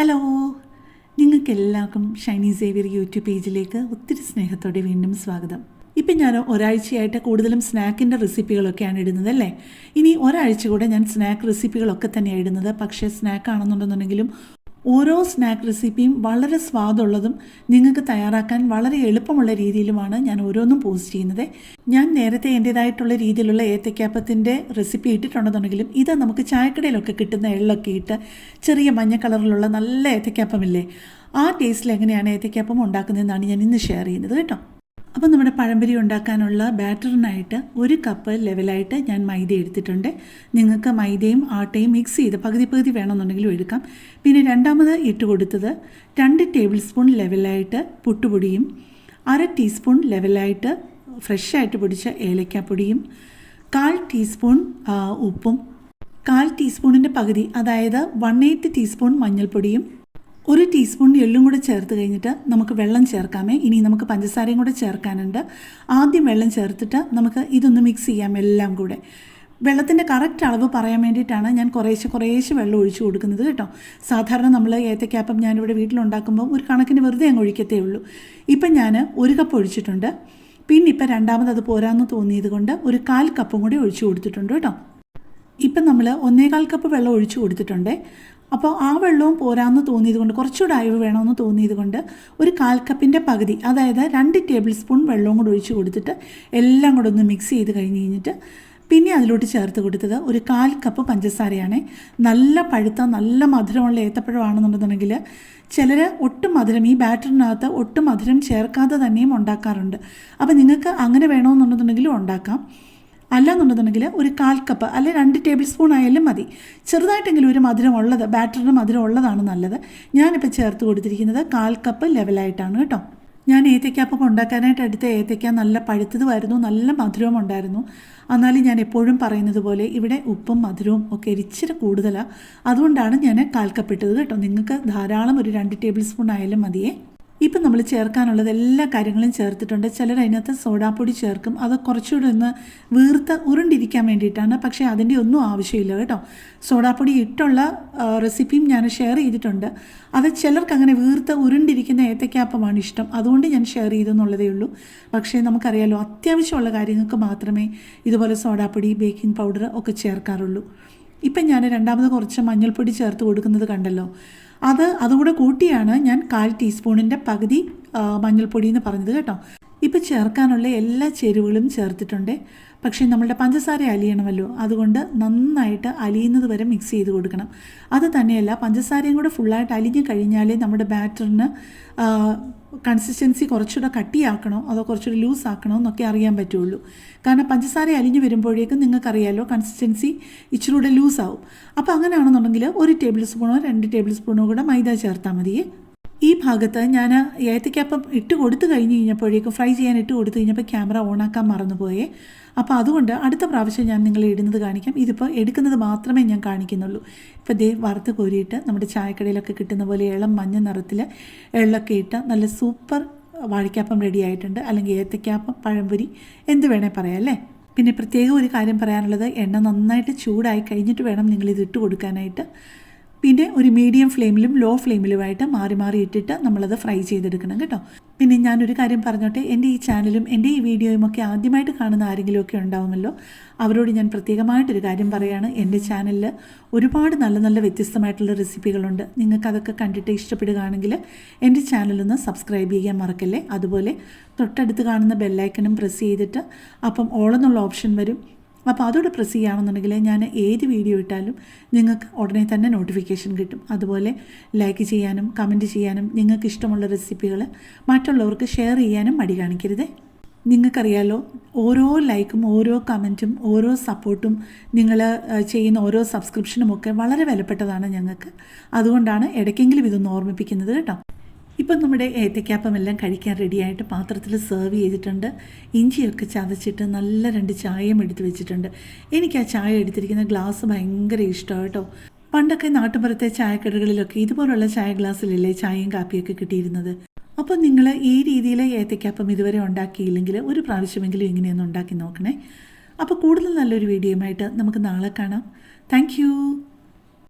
Hello നിങ്ങൾക്ക് എല്ലാവർക്കും Shiny Xavier YouTube പേജിലേക്ക് ഒത്തിരി സ്നേഹത്തോടെ വീണ്ടും സ്വാഗതം. ഇപ്പം ഞാൻ ഒരാഴ്ചയായിട്ട് കൂടുതലും സ്നാക്കിന്റെ റെസിപ്പികളൊക്കെയാണ് ഇടുന്നത് അല്ലേ? ഇനി ഒരാഴ്ച കൂടെ ഞാൻ സ്നാക്ക് റെസിപ്പികളൊക്കെ തന്നെയാണ് ഇടുന്നത്. പക്ഷേ സ്നാക്ക് ആണെന്നുണ്ടെന്നുണ്ടെങ്കിലും ഓരോ സ്നാക്ക് റെസിപ്പിയും വളരെ സ്വാദുള്ളതും നിങ്ങൾക്ക് തയ്യാറാക്കാൻ വളരെ എളുപ്പമുള്ള രീതിയിലുമാണ് ഞാൻ ഓരോന്നും പോസ്റ്റ് ചെയ്യുന്നത്. ഞാൻ നേരത്തെ എന്റേതായിട്ടുള്ള രീതിയിലുള്ള ഏത്തക്കാപ്പത്തിന്റെ റെസിപ്പി ഇട്ടിട്ടുണ്ടെന്നുണ്ടെങ്കിലും ഇത് നമുക്ക് ചായക്കടയിലൊക്കെ കിട്ടുന്ന എള്ളൊക്കെ ഇട്ട് ചെറിയ മഞ്ഞ കളറിലുള്ള നല്ല ഏത്തക്കാപ്പമില്ലേ ആ ടേസ്റ്റിൽ എങ്ങനെയാണ് ഏത്തക്കാപ്പം ഉണ്ടാക്കുന്നതെന്നാണ് ഞാൻ ഇന്ന് ഷെയർ ചെയ്യുന്നത് കേട്ടോ. അപ്പോൾ നമ്മുടെ പഴംപൊരി ഉണ്ടാക്കാനുള്ള ബാറ്ററിനായിട്ട് ഒരു കപ്പ് ലെവലായിട്ട് ഞാൻ മൈദ എടുത്തിട്ടുണ്ട്. നിങ്ങൾക്ക് മൈദയും ആട്ടയും മിക്സ് ചെയ്ത് പകുതി പകുതി വേണമെന്നുണ്ടെങ്കിലും എടുക്കാം. പിന്നെ രണ്ടാമത് ഇട്ട് കൊടുത്തത് രണ്ട് ടേബിൾ സ്പൂൺ ലെവലായിട്ട് പുട്ടുപൊടിയും അര ടീസ്പൂൺ ലെവലായിട്ട് ഫ്രഷായിട്ട് പൊടിച്ച ഏലക്കാപ്പൊടിയും കാൽ ടീസ്പൂൺ ഉപ്പും കാൽ ടീസ്പൂണിന്റെ പകുതി അതായത് വൺ എയ്റ്റ് ടീസ്പൂൺ മഞ്ഞൾപ്പൊടിയും ഒരു ടീസ്പൂൺ എള്ളും കൂടെ ചേർത്ത് കഴിഞ്ഞിട്ട് നമുക്ക് വെള്ളം ചേർക്കാമേ. ഇനി നമുക്ക് പഞ്ചസാരയും കൂടെ ചേർക്കാനുണ്ട്. ആദ്യം വെള്ളം ചേർത്തിട്ട് നമുക്ക് ഇതൊന്ന് മിക്സ് ചെയ്യാം എല്ലാം കൂടെ. വെള്ളത്തിന്റെ കറക്റ്റ് അളവ് പറയാൻ വേണ്ടിയിട്ടാണ് ഞാൻ കുറേശ്ശെ കുറേശ്ശെ വെള്ളം ഒഴിച്ചു കൊടുക്കുന്നത് കേട്ടോ. സാധാരണ നമ്മൾ ഏത്തക്കാപ്പം ഞാനിവിടെ വീട്ടിലുണ്ടാക്കുമ്പോൾ ഒരു കണക്കിന് വെറുതെ അങ്ങ് ഒഴിക്കത്തേ ഉള്ളൂ. ഇപ്പം ഞാൻ ഒരു കപ്പ് ഒഴിച്ചിട്ടുണ്ട്. പിന്നെ ഇപ്പം രണ്ടാമത് അത് പോരാന്ന് തോന്നിയത് കൊണ്ട് ഒരു കാൽ കപ്പും കൂടി ഒഴിച്ചു കൊടുത്തിട്ടുണ്ട് കേട്ടോ. ഇപ്പം നമ്മൾ ഒന്നേകാൽ കപ്പ് വെള്ളം ഒഴിച്ചു കൊടുത്തിട്ടുണ്ട്. അപ്പോൾ ആ വെള്ളവും പോരാന്ന് തോന്നിയത് കൊണ്ട് കുറച്ചുകൂടെ അയവ് വേണമെന്ന് തോന്നിയത് കൊണ്ട് ഒരു കാൽ കപ്പിന്റെ പകുതി അതായത് രണ്ട് ടേബിൾ സ്പൂൺ വെള്ളവും കൂടെ ഒഴിച്ച് കൊടുത്തിട്ട് എല്ലാം കൂടെ ഒന്ന് മിക്സ് ചെയ്ത് കഴിഞ്ഞ് കഴിഞ്ഞിട്ട് പിന്നെ അതിലോട്ട് ചേർത്ത് കൊടുത്തത് ഒരു കാൽ കപ്പ് പഞ്ചസാരയാണ്. നല്ല പഴുത്ത നല്ല മധുരമുള്ള ഏത്തപ്പഴമാണെന്നുണ്ടെന്നുണ്ടെങ്കിൽ ചിലർ ഒട്ടും മധുരം ഈ ബാറ്ററിനകത്ത് ഒട്ടും മധുരം ചേർക്കാതെ തന്നെയും ഉണ്ടാക്കാറുണ്ട്. അപ്പോൾ നിങ്ങൾക്ക് അങ്ങനെ വേണമെന്നുണ്ടെന്നുണ്ടെങ്കിലും ഉണ്ടാക്കാം. അല്ലാന്നുണ്ടെന്നുണ്ടെങ്കിൽ ഒരു കാൽ കപ്പ് അല്ലെങ്കിൽ രണ്ട് ടേബിൾ സ്പൂൺ ആയാലും മതി. ചെറുതായിട്ടെങ്കിലും ഒരു മധുരം ഉള്ളത് ബാറ്ററിന് മധുരം ഉള്ളതാണ് നല്ലത്. ഞാനിപ്പോൾ ചേർത്ത് കൊടുത്തിരിക്കുന്നത് കാൽ കപ്പ് ലെവലായിട്ടാണ് കേട്ടോ. ഞാൻ ഏത്തയ്ക്കാപ്പം ഉണ്ടാക്കാനായിട്ട് എടുത്ത ഏത്തയ്ക്ക നല്ല പഴുത്തതുമായിരുന്നു നല്ല മധുരവും ഉണ്ടായിരുന്നു. എന്നാലും ഞാൻ എപ്പോഴും പറയുന്നത് പോലെ ഇവിടെ ഉപ്പും മധുരവും ഒക്കെ ഇച്ചിരി കൂടുതലാണ് അതുകൊണ്ടാണ് ഞാൻ കാൽ കപ്പ് ഇട്ടത് കേട്ടോ. നിങ്ങൾക്ക് ധാരാളം ഒരു രണ്ട് ടേബിൾ സ്പൂൺ ആയാലും മതിയേ. ഇപ്പം നമ്മൾ ചേർക്കാനുള്ളത് എല്ലാ കാര്യങ്ങളും ചേർത്തിട്ടുണ്ട്. ചിലർ അതിനകത്ത് സോഡാപ്പൊടി ചേർക്കും. അത് കുറച്ചുകൂടെ ഒന്ന് വീർത്ത് ഉരുണ്ടിരിക്കാൻ വേണ്ടിയിട്ടാണ്. പക്ഷേ അതിന്റെ ഒന്നും ആവശ്യമില്ല കേട്ടോ. സോഡാപ്പൊടി ഇട്ടുള്ള റെസിപ്പിയും ഞാൻ ഷെയർ ചെയ്തിട്ടുണ്ട്. അത് ചിലർക്ക് അങ്ങനെ വീർത്ത് ഉരുണ്ടിരിക്കുന്ന ഏത്തക്കാപ്പമാണ് ഇഷ്ടം. അതുകൊണ്ട് ഞാൻ ഷെയർ ചെയ്തെന്നുള്ളതേ ഉള്ളൂ. പക്ഷേ നമുക്കറിയാലോ അത്യാവശ്യമുള്ള കാര്യങ്ങൾക്ക് മാത്രമേ ഇതുപോലെ സോഡാപ്പൊടി ബേക്കിംഗ് പൗഡർ ഒക്കെ ചേർക്കാറുള്ളൂ. ഇപ്പം ഞാൻ രണ്ടാമത് കുറച്ച് മഞ്ഞൾപ്പൊടി ചേർത്ത് കൊടുക്കുന്നത് കണ്ടല്ലോ. അത് അതുകൂടെ കൂട്ടിയാണ് ഞാൻ കാൽ ടീസ്പൂണിന്റെ പകുതി മഞ്ഞൾപ്പൊടി എന്ന് പറഞ്ഞത് കേട്ടോ. ഇപ്പം ചേർക്കാനുള്ള എല്ലാ ചേരുവകളും ചേർത്തിട്ടുണ്ട്. പക്ഷേ നമ്മളുടെ പഞ്ചസാര അലിയണമല്ലോ. അതുകൊണ്ട് നന്നായിട്ട് അലിയുന്നത് വരെ മിക്സ് ചെയ്ത് കൊടുക്കണം. അത് തന്നെയല്ല പഞ്ചസാരയും കൂടെ ഫുള്ളായിട്ട് അലിഞ്ഞു കഴിഞ്ഞാലേ നമ്മുടെ ബാറ്ററിന് കൺസിസ്റ്റൻസി കുറച്ചുകൂടെ കട്ടിയാക്കണോ അതോ കുറച്ചുകൂടെ ലൂസ് ആക്കണോ എന്നൊക്കെ അറിയാൻ പറ്റുള്ളൂ. കാരണം പഞ്ചസാര അലിഞ്ഞു വരുമ്പോഴേക്കും നിങ്ങൾക്കറിയാലോ കൺസിസ്റ്റൻസി ഇച്ചിരി കൂടെ ലൂസ് ആവും. അപ്പോൾ അങ്ങനെയാണെന്നുണ്ടെങ്കിൽ ഒരു ടേബിൾ സ്പൂണോ രണ്ട് ടേബിൾ സ്പൂണോ കൂടെ മൈദ ചേർത്താൽ മതിയേ. ഈ ഭാഗത്ത് ഞാൻ ഏത്തയ്ക്കപ്പം ഇട്ട് കൊടുത്തു കഴിഞ്ഞ് കഴിഞ്ഞപ്പോഴേക്കും ഫ്രൈ ചെയ്യാൻ ഇട്ട് കൊടുത്തു കഴിഞ്ഞപ്പോൾ ക്യാമറ ഓണാക്കാൻ മറന്നുപോയേ. അപ്പോൾ അതുകൊണ്ട് അടുത്ത പ്രാവശ്യം ഞാൻ നിങ്ങളെ ഇടുന്നത് കാണിക്കാം. ഇതിപ്പോൾ എടുക്കുന്നത് മാത്രമേ ഞാൻ കാണിക്കുന്നുള്ളൂ. ഇപ്പോൾ ദേ വറുത്ത് കോരിയിട്ട് നമ്മുടെ ചായക്കടയിലൊക്കെ കിട്ടുന്ന പോലെ ഇളം മഞ്ഞ നിറത്തിൽ എള്ളൊക്കെ ഇട്ട് നല്ല സൂപ്പർ വാഴയ്ക്കാപ്പം റെഡി ആയിട്ടുണ്ട്. അല്ലെങ്കിൽ ഏത്തയ്ക്കാപ്പം പഴംപൊരി എന്ത് വേണേൽ പറയാം അല്ലേ? പിന്നെ പ്രത്യേകം ഒരു കാര്യം പറയാനുള്ളത് എണ്ണ നന്നായിട്ട് ചൂടായി കഴിഞ്ഞിട്ട് വേണം നിങ്ങളിത് ഇട്ട് കൊടുക്കാനായിട്ട്. പിന്നെ ഒരു മീഡിയം ഫ്ലെയിമിലും ലോ ഫ്ലെയിമിലുമായിട്ട് മാറി മാറി ഇട്ടിട്ട് നമ്മളത് ഫ്രൈ ചെയ്തെടുക്കണം കേട്ടോ. പിന്നെ ഞാനൊരു കാര്യം പറഞ്ഞോട്ടെ എന്റെ ഈ ചാനലും എന്റെ ഈ വീഡിയോയും ഒക്കെ ആദ്യമായിട്ട് കാണുന്ന ആരെങ്കിലുമൊക്കെ ഉണ്ടാവുമല്ലോ അവരോട് ഞാൻ പ്രത്യേകമായിട്ടൊരു കാര്യം പറയുകയാണ് എന്റെ ചാനലിൽ ഒരുപാട് നല്ല നല്ല വ്യത്യസ്തമായിട്ടുള്ള റെസിപ്പികളുണ്ട് നിങ്ങൾക്ക് അതൊക്കെ കണ്ടിട്ട് ഇഷ്ടപ്പെടുകയാണെങ്കിൽ എന്റെ ചാനലൊന്ന് സബ്സ്ക്രൈബ് ചെയ്യാൻ മറക്കല്ലേ? അതുപോലെ തൊട്ടടുത്ത് കാണുന്ന ബെല്ലൈക്കനും പ്രസ് ചെയ്തിട്ട് അപ്പം ഓളെന്നുള്ള ഓപ്ഷൻ വരും. അപ്പോൾ അതോടെ പ്രസ് ചെയ്യുകയാണെന്നുണ്ടെങ്കിൽ ഞാൻ ഏത് വീഡിയോ ഇട്ടാലും നിങ്ങൾക്ക് ഉടനെ തന്നെ നോട്ടിഫിക്കേഷൻ കിട്ടും. അതുപോലെ ലൈക്ക് ചെയ്യാനും കമന്റ് ചെയ്യാനും നിങ്ങൾക്ക് ഇഷ്ടമുള്ള റെസിപ്പികൾ മറ്റുള്ളവർക്ക് ഷെയർ ചെയ്യാനും മടി കാണിക്കരുത്. നിങ്ങൾക്കറിയാലോ ഓരോ ലൈക്കും ഓരോ കമന്റും ഓരോ സപ്പോർട്ടും നിങ്ങൾ ചെയ്യുന്ന ഓരോ സബ്സ്ക്രിപ്ഷനും ഒക്കെ വളരെ വിലപ്പെട്ടതാണ് ഞങ്ങൾക്ക്. അതുകൊണ്ടാണ് ഇടയ്ക്കെങ്കിലും ഇതൊന്ന് ഓർമ്മിപ്പിക്കുന്നത് കേട്ടോ. ഇപ്പം നമ്മുടെ ഏത്തക്കാപ്പം എല്ലാം കഴിക്കാൻ റെഡിയായിട്ട് പാത്രത്തിൽ സെർവ് ചെയ്തിട്ടുണ്ട്. ഇഞ്ചിയൊക്കെ ചതച്ചിട്ട് നല്ല രണ്ട് ചായയും എടുത്ത് വെച്ചിട്ടുണ്ട്. എനിക്ക് ആ ചായ എടുത്തിരിക്കുന്ന ഗ്ലാസ് ഭയങ്കര ഇഷ്ടമാണ് കേട്ടോ. പണ്ടൊക്കെ നാട്ടുപുറത്തെ ചായക്കടകളിലൊക്കെ ഇതുപോലുള്ള ചായ ഗ്ലാസ്സിലല്ലേ ചായയും കാപ്പിയൊക്കെ കിട്ടിയിരുന്നത്. അപ്പോൾ നിങ്ങൾ ഈ രീതിയിൽ ഏത്തക്കാപ്പം ഇതുവരെ ഉണ്ടാക്കിയില്ലെങ്കിൽ ഒരു പ്രാവശ്യമെങ്കിലും ഇങ്ങനെയൊന്ന് ഉണ്ടാക്കി നോക്കണേ. അപ്പോൾ കൂടുതൽ നല്ലൊരു വീഡിയോയുമായിട്ട് നമുക്ക് നാളെ കാണാം. താങ്ക്